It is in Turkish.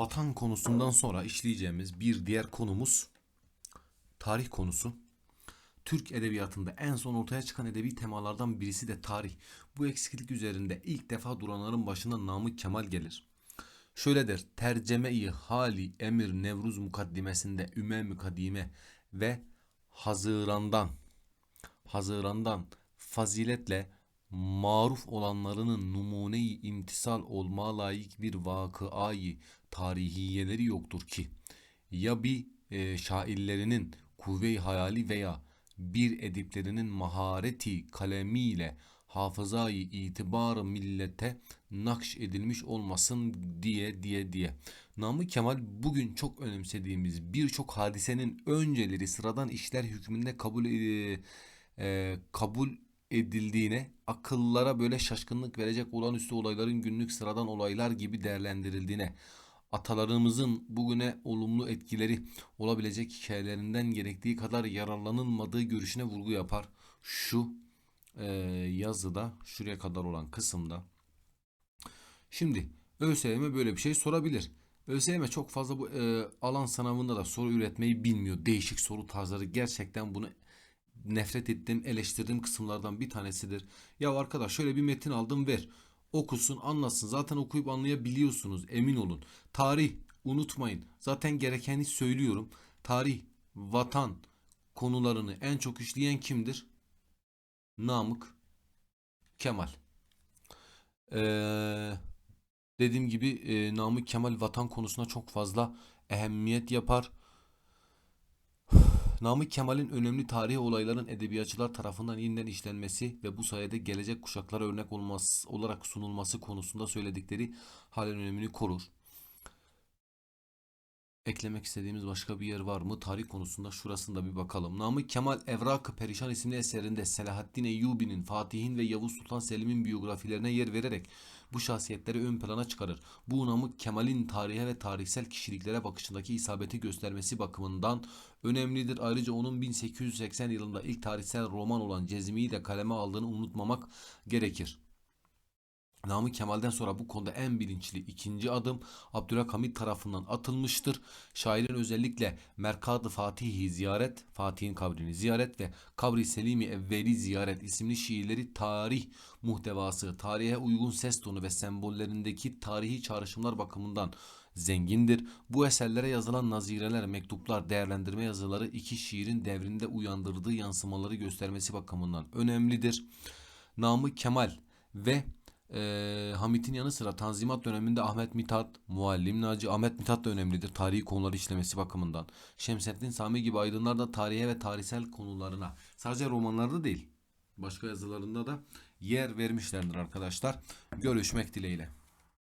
vatan konusundan sonra işleyeceğimiz bir diğer konumuz tarih konusu. Türk edebiyatında en son ortaya çıkan edebi temalardan birisi de tarih. Bu eksiklik üzerinde ilk defa duranların başına Namık Kemal gelir. Şöyle der, terceme-i hali emir Nevruz mukaddimesinde Üme Mukadime ve Hazıran'dan Hazıran'dan faziletle maruf olanlarının numune-i imtisal olmaya layık bir vakıayı tarihiyeleri yoktur ki ya bir e, şairlerinin kuvve-i hayali veya bir ediplerinin mahareti kalemiyle hafızayı itibarı millete nakş edilmiş olmasın diye diye diye. Namık Kemal bugün çok önemsediğimiz birçok hadisenin önceleri sıradan işler hükmünde kabul e, e, kabul edildiğine, akıllara böyle şaşkınlık verecek olağanüstü olayların günlük sıradan olaylar gibi değerlendirildiğine, atalarımızın bugüne olumlu etkileri olabilecek hikayelerinden gerektiği kadar yararlanılmadığı görüşüne vurgu yapar. Şu e, yazıda, şuraya kadar olan kısımda. Şimdi ÖSYM böyle bir şey sorabilir. ÖSYM çok fazla bu e, alan sınavında da soru üretmeyi bilmiyor. Değişik soru tarzları gerçekten bunu nefret ettiğim, eleştirdiğim kısımlardan bir tanesidir. Ya arkadaş şöyle bir metin aldım ver. Okusun, anlasın. Zaten okuyup anlayabiliyorsunuz. Emin olun. Tarih unutmayın. Zaten gerekeni söylüyorum. Tarih, vatan konularını en çok işleyen kimdir? Namık Kemal. Ee, dediğim gibi e, Namık Kemal vatan konusuna çok fazla ehemmiyet yapar. Namık Kemal'in önemli tarihi olayların edebiyatçılar tarafından yeniden işlenmesi ve bu sayede gelecek kuşaklara örnek olması, olarak sunulması konusunda söyledikleri halen önemini korur. Eklemek istediğimiz başka bir yer var mı? Tarih konusunda şurasında bir bakalım. Namık Kemal Evrak-ı Perişan isimli eserinde Selahaddin Eyyubi'nin, Fatih'in ve Yavuz Sultan Selim'in biyografilerine yer vererek bu şahsiyetleri ön plana çıkarır. Bu Namık Kemal'in tarihe ve tarihsel kişiliklere bakışındaki isabeti göstermesi bakımından önemlidir. Ayrıca onun 1880 yılında ilk tarihsel roman olan Cezmi'yi de kaleme aldığını unutmamak gerekir. Namık Kemal'den sonra bu konuda en bilinçli ikinci adım Abdülhamit tarafından atılmıştır. Şairin özellikle Merkad-ı Fatih'i ziyaret, Fatih'in kabrini ziyaret ve Kabri Selimi Evveli ziyaret isimli şiirleri tarih muhtevası, tarihe uygun ses tonu ve sembollerindeki tarihi çağrışımlar bakımından zengindir. Bu eserlere yazılan nazireler, mektuplar, değerlendirme yazıları iki şiirin devrinde uyandırdığı yansımaları göstermesi bakımından önemlidir. Namık Kemal ve e, Hamit'in yanı sıra Tanzimat döneminde Ahmet Mithat, Muallim Naci, Ahmet Mithat da önemlidir tarihi konuları işlemesi bakımından. Şemsettin Sami gibi aydınlar da tarihe ve tarihsel konularına sadece romanlarda değil başka yazılarında da yer vermişlerdir arkadaşlar. Görüşmek dileğiyle.